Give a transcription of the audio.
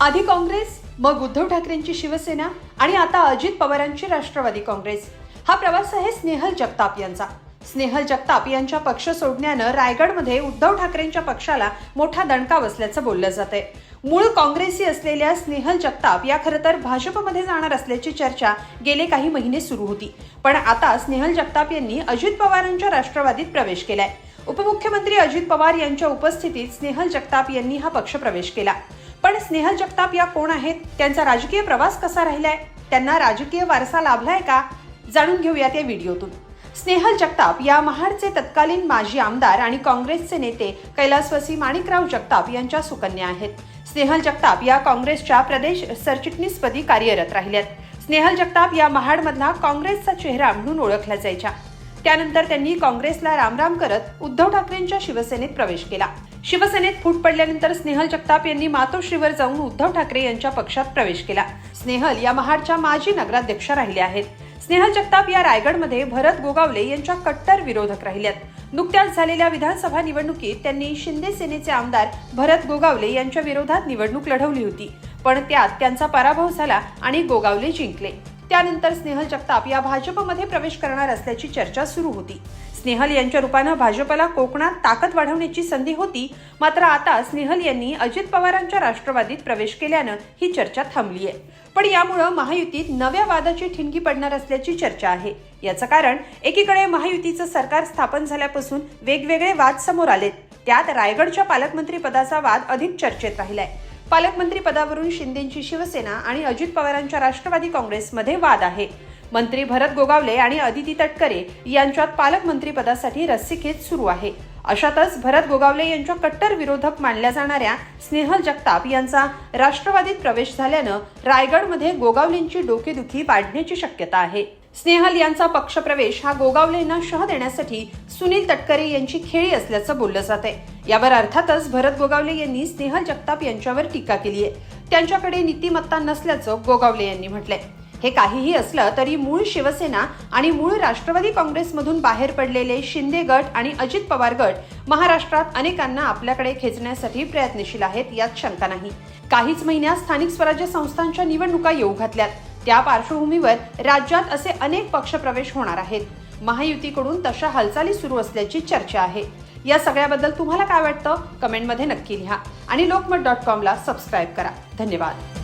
आधी काँग्रेस मग उद्धव ठाकरेंची शिवसेना आणि आता अजित पवारांची राष्ट्रवादी काँग्रेस. हा प्रवास आहे स्नेहल जगताप यांचा. स्नेहल जगताप यांच्या पक्ष सोडण्यानं रायगडमध्ये उद्धव ठाकरेंच्या पक्षाला मोठा दणका बसल्याचं बोललं जात आहे मूळ काँग्रेसी असलेल्या स्नेहल जगताप या खरं तर भाजपमध्ये जाणार असल्याची चर्चा गेले काही महिने सुरू होती. पण आता स्नेहल जगताप यांनी अजित पवारांच्या राष्ट्रवादीत प्रवेश केलाय. उपमुख्यमंत्री अजित पवार यांच्या उपस्थितीत स्नेहल जगताप यांनी हा पक्ष प्रवेश केला. पण स्नेहल जगताप या कोण आहेत? त्यांचा राजकीय प्रवास कसा राहिलाय? त्यांना राजकीय वारसा लाभलाय का? जाणून घेऊयात या व्हिडिओतून. स्नेहल जगताप या महाडचे तत्कालीन माजी आमदार आणि काँग्रेसचे नेते कैलासवासी माणिकराव जगताप यांच्या सुकन्या आहेत. स्नेहल जगताप या काँग्रेसच्या प्रदेश सरचिटणीसपदी कार्यरत राहिल्यात. स्नेहल जगताप या महाडमधला काँग्रेसचा चेहरा म्हणून ओळखल्या जायच्या. त्यानंतर त्यांनी काँग्रेसला रामराम करत उद्धव ठाकरेंच्या शिवसेनेत प्रवेश केला. शिवसेनेत फूट पडल्यानंतर स्नेहल जगताप यांनी मातोश्रीवर जाऊन उद्धव ठाकरे यांच्या पक्षात प्रवेश केला. स्नेहल या महाडच्या माजी नगराध्यक्ष राहिल्या आहेत. स्नेहल जगताप या रायगडमध्ये भरत गोगावले यांच्या कट्टर विरोधक राहिल्यात. नुकत्याच झालेल्या विधानसभा निवडणुकीत त्यांनी शिंदे सेनेचे आमदार भरत गोगावले यांच्या विरोधात निवडणूक लढवली होती. पण त्यात त्यांचा पराभव झाला आणि गोगावले जिंकले. त्यानंतर स्नेहल जगताप या भाजपमध्ये प्रवेश करणार असल्याची चर्चा सुरू होती. स्नेहल यांच्या रूपानं भाजपला कोकणात ताकद वाढवण्याची संधी होती. मात्र आता स्नेहल यांनी अजित पवारांच्या राष्ट्रवादीत प्रवेश केल्यानं ही चर्चा थांबली आहे. पण यामुळं महायुतीत नव्या वादाची ठिणगी पडणार असल्याची चर्चा आहे. याचं कारण एकीकडे महायुतीचं सरकार स्थापन झाल्यापासून वेगवेगळे वाद समोर आलेत. त्यात रायगडच्या पालकमंत्री पदाचा वाद अधिक चर्चेत राहिलाय. पालकमंत्री पदावरून शिंदेची शिवसेना आणि अजित पवारांच्या राष्ट्रवादी काँग्रेसमध्ये वाद आहे. मंत्री भरत गोगावले आणि अदिती तटकरे यांच्यात पालकमंत्री पदासाठी रस्सीखेच सुरू आहे. अशातच भरत गोगावले यांच्या कट्टर विरोधक मानल्या जाणाऱ्या स्नेहल जगताप यांचा राष्ट्रवादीत प्रवेश झाल्यानं रायगडमध्ये गोगावलेंची डोकेदुखी वाढण्याची शक्यता आहे. स्नेहल यांचा पक्षप्रवेश हा गोगावलेंना शह देण्यासाठी सुनील तटकरे यांची खेळी असल्याचं बोललं जात आहे यावर अर्थातच भरत गोगावले यांनी स्नेहल जगताप यांच्यावर टीका केली आहे त्यांच्याकडे नीतिमत्ता नसल्याचं गोगावले यांनी म्हटलंय. हे काहीही असलं तरी मूळ शिवसेना आणि मूळ राष्ट्रवादी काँग्रेसमधून बाहेर पडलेले शिंदे गट आणि अजित पवार गट महाराष्ट्रात अनेकांना आपल्याकडे खेचण्यासाठी प्रयत्नशील आहेत यात शंका नाही. काहीच महिन्यात स्थानिक स्वराज्य संस्थांच्या निवडणुका येऊ घातल्यात. त्या पार्श्वभूमीवर राज्यात असे अनेक पक्षप्रवेश होणार आहेत. महायुतीकडून तशा हालचाली सुरू असल्याची चर्चा आहे. या सगळ्याबद्दल तुम्हाला काय वाटतं? कमेंटमध्ये नक्की लिहा आणि लोकमत डॉट कॉमला सबस्क्राईब करा. धन्यवाद.